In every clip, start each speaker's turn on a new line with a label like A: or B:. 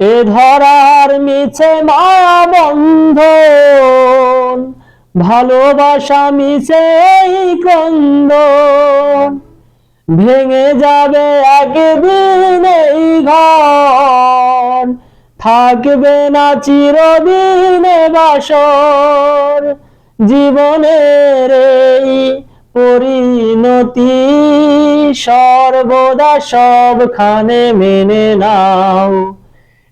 A: এ ধরার মিছে মা বন্ধন, ভালোবাসা মিছে ক্রন্দন। ভেঙে যাবে একদিন এই ঘর, থাকবে না চিরদিনে বাসর। জীবনের এই পরিণতি সর্বদা সবখানে মেনে নাও।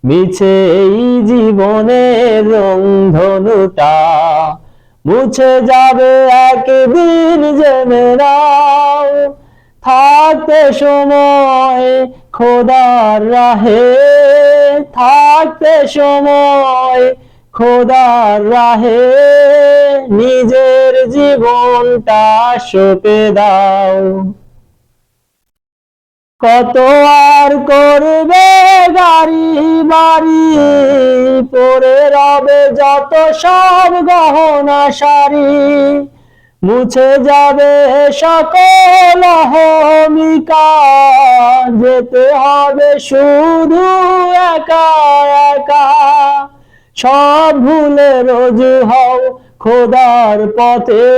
A: মিছে এই জীবনের রংধনুটা, মুছে যাবে একদিন জেনে নাও থাকতে সময় খোদার রাহে, থাকতে সময় খোদার রাহে, নিজের জীবনটা সঁপে দাও। কত আর করবে গাড়ি বাড়ি? পরে রবে যত সব গহনা সারি মুছে যাবে সকল অহমিকা। যেতে হবে শুধু একা একা। সব ভুলে রোজু হও খোদার পথে।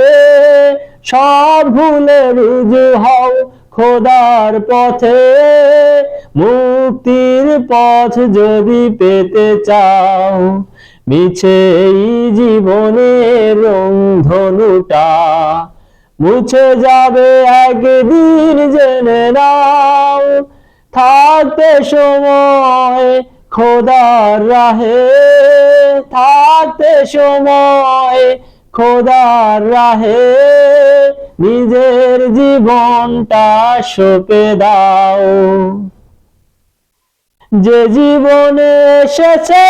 A: সব ভুলে রুজু হও খোদার পথে, মুক্তির পথ যদি পেতে চাও, মিছে এই জীবনের রংধনুটা, মুছে যাবে একদিন জেনে নাও। থাকতে সময় খোদার রাহে, থাকতে সময় খোদার রাহে। নিজের জীবনটা সঁপে দাও। যে জীবনে এসেছে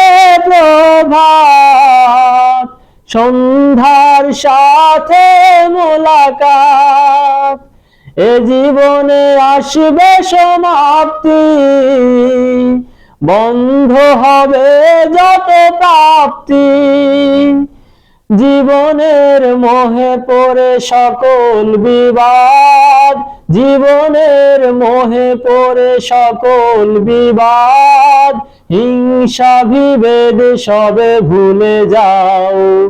A: প্রভাত, সন্ধ্যার সাথে মোলাকাত। এ জীবনে আসবে সমাপ্তি, বন্ধ হবে যত প্রাপ্তি। জীবনের মোহে পড়ে সকল বিবাদ। জীবনের মোহে পড়ে সকল বিবাদ। হিংসা বিভেদ সবে ভুলে যাও।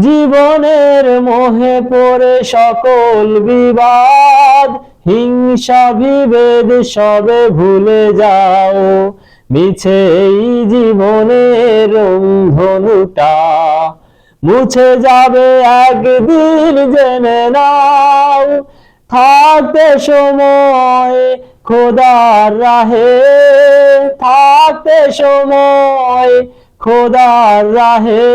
A: জীবনের মোহে পড়ে সকল বিবাদ। হিংসা বিভেদ সবে ভুলে যাও। মিছে এই জীবনের রংধনুটা মুছে যাবে একদিন জেনে নাও। থাকতে সময় খোদার রাহে, থাকতে সময় খোদার রাহে,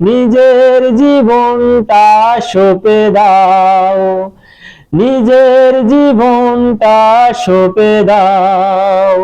A: নিজের জীবনটা সঁপে দাও। নিজের জীবনটা সঁপে দাও।